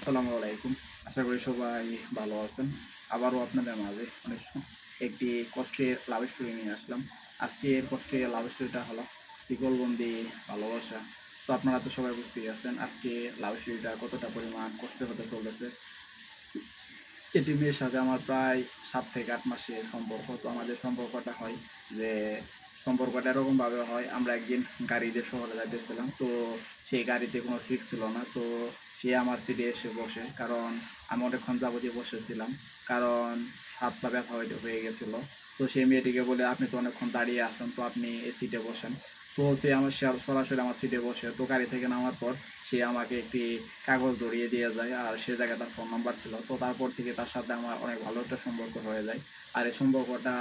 আসসালামু আলাইকুম। আশা করি সবাই ভালো আছেন। আবারও আপনাদের মাঝে অনেক একটি কষ্টের লাভ স্টোরি নিয়ে আসলাম। আজকের কষ্টের লাভ স্টোরিটা হলো শিকলবন্দি ভালোবাসা। তো আপনারা তো সবাই বুঝতেই আছেন, আজকে লাভ স্টোরিটা কতটা পরিমাণ কষ্ট হতে চলতেছে এটি মেয়ের সাথে আমার প্রায় সাত থেকে আট মাসের সম্পর্ক। তো আমাদের সম্পর্কটা হয় যে সম্পর্কটা এরকমভাবে হয়, আমরা একদিন গাড়িতে শহরে যাইতেছিলাম। তো সেই গাড়িতে কোনো সিট ছিল না। তো সে আমার সিটে এসে বসে, কারণ আমি অনেকক্ষণ যাবতীয় বসেছিলাম, কারণ হাত পা ব্যথা হয়ে হয়ে গেছিল। তো সেই মেয়েটিকে বলে, আপনি তো অনেকক্ষণ দাঁড়িয়ে আছেন, তো আপনি এই সিটে বসেন। তো সে আমার সরাসরি আমার সিটে বসে, তো গাড়ি থেকে নামার পর সে আমাকে একটি কাগজ ধরিয়ে দিয়ে যায়, আর সে জায়গায় তার ফোন নাম্বার ছিল। তো তারপর থেকে তার সাথে আমার অনেক ভালো একটা সম্পর্ক হয়ে যায়। আর এই সম্পর্কটা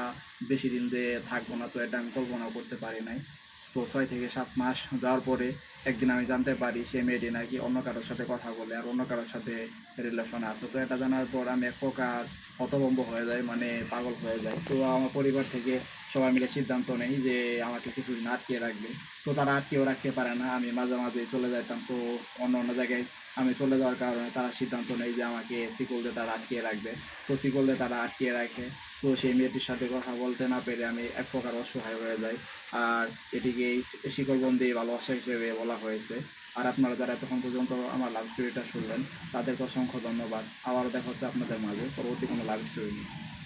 বেশি দিন যে থাকব না, তো এটা আমি কল্পনা করতে পারি নাই। তো ছয় থেকে সাত মাস যাওয়ার পরে একদিন আমি জানতে পারি সে মেয়েটি নাকি অন্য কারোর সাথে কথা বলে আর অন্য কারোর সাথে রিলেশন আছে। তো এটা জানার পর আমি এক প্রকার হতভম্ব হয়ে যাই মানে পাগল হয়ে যায় তো আমার পরিবার থেকে সবাই মিলে সিদ্ধান্ত নেই যে আমাকে কিছুদিন আটকিয়ে রাখবে। তো তারা আটকেও রাখতে পারে না, আমি মাঝে মাঝে চলে যাইতাম। তো অন্য অন্য জায়গায় আমি চলে যাওয়ার কারণে তারা সিদ্ধান্ত নেই যে আমাকে সিকল দিয়ে তারা আটকিয়ে রাখবে। তো সিকল দিয়ে তারা আটকিয়ে রাখে। তো সেই মেয়েটির সাথে কথা বলতে না পেরে আমি এক প্রকার অসহায় হয়ে যাই। আর এটিকে এই শিকলবন্দি ভালোবাসা হিসেবে বলা হয়েছে। আর আপনারা যারা এতক্ষণ পর্যন্ত আমার লাভ স্টোরিটা শুনলেন, তাদেরকে অসংখ্য ধন্যবাদ। আবারও দেখা হচ্ছে আপনাদের মাঝে। পরবর্তী কোনো লাভ স্টোরি নিয়ে।